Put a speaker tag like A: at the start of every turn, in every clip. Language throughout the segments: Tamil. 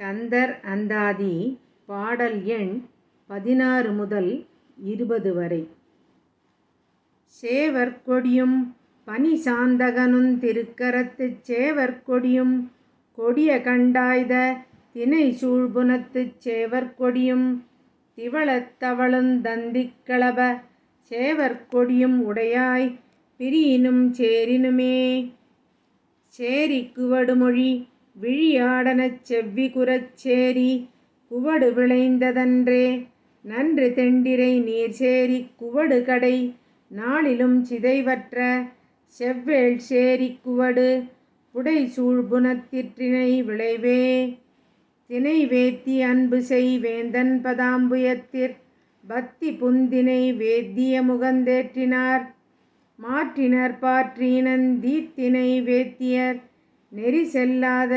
A: கந்தர் அந்தாதி பாடல் எண் பதினாறு முதல் இருபது வரை. சேவற்கொடியும் பனி சாந்தகனும் திருக்கரத்து சேவற்கொடியும் கொடிய கண்டாய்த தினை சூழ்புனத்துச் சேவற் திவளத்தவளும் தந்திக்களப தவழுந் உடையாய் பிரியினும் சேரினுமே. சேரி குவடுமொழி விழியாடனச் செவ்வி குரச்சேரி குவடு விளைந்ததன்றே. நன்று தெண்டிரை நீர்சேரி குவடு கடை நாளிலும் சிதைவற்ற. செவ்வேள் சேரி குவடு புடை புனத்திற்றினை விளைவே. தினை வேத்தி அன்பு செய் வேந்தன் பதாம்புயத்திற். பத்தி புந்தினை வேத்திய முகந்தேற்றினார் மாற்றினர் பாற்றினன் தீத்தினை வேத்தியர். நெறி செல்லாத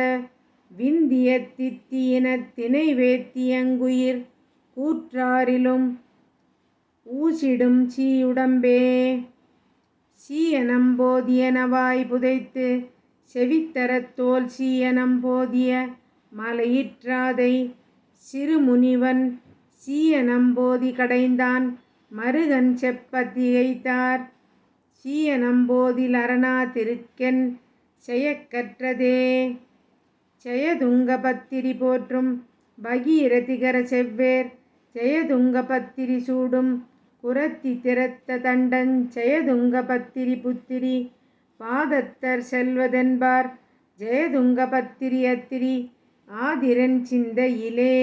A: விந்திய தித்தியினத் தினை வேத்தியங்குயிர் கூற்றாரிலும் ஊசிடும் சீயுடம்பே. சீயனம் போதியனவாய் புதைத்து செவித்தரத்தோல் சீயனம் போதிய மலையிற்றாதை சிறுமுனிவன் சீயனம் போதி கடைந்தான் மருகன் செப்பத்திகைத்தார் சீயனம் போதில் அரணா திருக்கென் செயக்கற்றதே ஜெயதுங்கபத்திரி போற்றும் பகீரதிகர செவ்வேர் ஜெயதுங்கபத்திரி சூடும் குரத்தி திறத்த தண்டன் ஜெயதுங்கபத்திரி புத்திரி பாதத்தர் செல்வதென்பார் ஜெயதுங்கபத்திரி அத்திரி ஆதிரன் சிந்தையிலே.